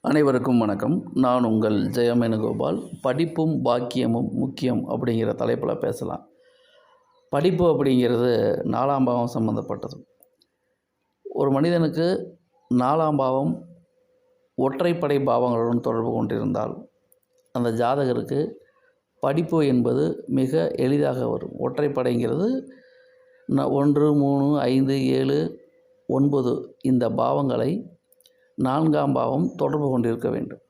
அனைவருக்கும் வணக்கம். நான் உங்கள் ஜெயமேனுகோபால். படிப்பும் பாக்கியமும் முக்கியம் அப்படிங்கிற தலைப்பில் பேசலாம். படிப்பு அப்படிங்கிறது நாலாம் பாவம் சம்மந்தப்பட்டது ஒரு மனிதனுக்கு நாலாம் பாவம் ஒற்றைப்படை பாவங்களுடன் தொடர்பு கொண்டிருந்தால் அந்த ஜாதகருக்கு படிப்பு என்பது மிக எளிதாக வரும். ஒற்றைப்படைங்கிறது ஒன்று மூணு ஐந்து ஏழு ஒன்பது இந்த பாவங்களை நான்காம் பாவம் தொடர்பு கொண்டிருக்க வேண்டும்.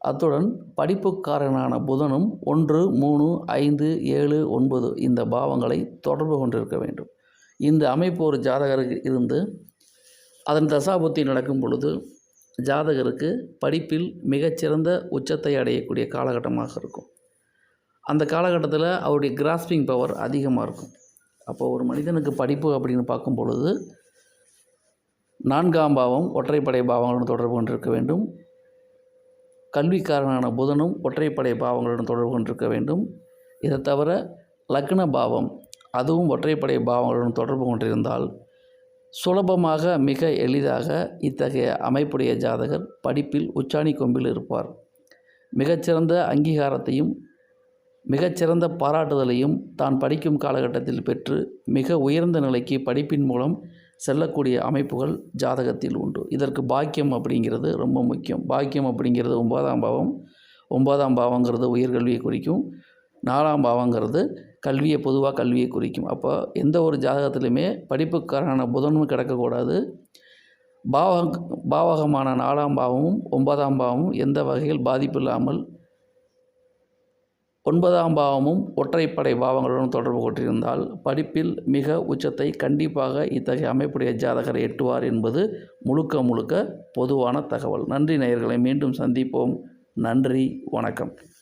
அத்துடன் படிப்புக்காரனான புதனும் ஒன்று மூணு ஐந்து ஏழு ஒன்பது இந்த பாவங்களை தொடர்பு கொண்டிருக்க வேண்டும். இந்த அமைப்பு ஒரு ஜாதகருக்கு இருந்து அதன் தசாபுத்தி நடக்கும் பொழுது ஜாதகருக்கு படிப்பில் மிகச்சிறந்த உச்சத்தை அடையக்கூடிய காலகட்டமாக இருக்கும். அந்த காலகட்டத்தில் அவருடைய கிராஸ்பிங் பவர் அதிகமாக இருக்கும். அப்போ ஒரு மனிதனுக்கு படிப்பு அப்படின்னு பார்க்கும் பொழுது நான்காம் பாவம் ஒற்றைப்படை பாவங்களுடன் தொடர்பு கொண்டிருக்க வேண்டும். கல்விக்காரனான புதனும் ஒற்றைப்படை பாவங்களுடன் தொடர்பு கொண்டிருக்க வேண்டும். இதை தவிர லக்ன பாவம் அதுவும் ஒற்றைப்படை பாவங்களுடன் தொடர்பு கொண்டிருந்தால் சுலபமாக மிக எளிதாக இத்தகைய அமைப்புடைய ஜாதகர் படிப்பில் உச்சாணி கொம்பில் இருப்பார். மிகச்சிறந்த அங்கீகாரத்தையும் மிகச்சிறந்த பாராட்டுதலையும் தான் படிக்கும் காலகட்டத்தில் பெற்று மிக உயர்ந்த நிலைக்கு படிப்பின் மூலம் செல்லக்கூடிய அமைப்புகள் ஜாதகத்தில் உண்டு. இதற்கு பாக்கியம் அப்படிங்கிறது ரொம்ப முக்கியம். பாக்கியம் அப்படிங்கிறது ஒன்பதாம் பாவம் ஒன்பதாம் பாவங்கிறது உயர்கல்வியை குறிக்கும். நாலாம் பாவங்கிறது கல்வியை பொதுவாக கல்வியை குறிக்கும். அப்போ எந்த ஒரு ஜாதகத்திலையுமே படிப்புக்காரனான புதனும் கிடக்கக்கூடாது. பாவ பாவகமான நாலாம் பாவமும் ஒன்பதாம் பாவமும் எந்த வகையில் பாதிப்பு இல்லாமல் ஒன்பதாம் பாவமும் ஒற்றைப்படை பாவங்களுடன் தொடர்பு கொண்டிருந்தால் படிப்பில் மிக உச்சத்தை கண்டிப்பாக இத்தகைய அமைப்புடைய ஜாதகர் எட்டுவார் என்பது முழுக்க முழுக்க பொதுவான தகவல். நன்றி நேயர்களை மீண்டும் சந்திப்போம். நன்றி வணக்கம்.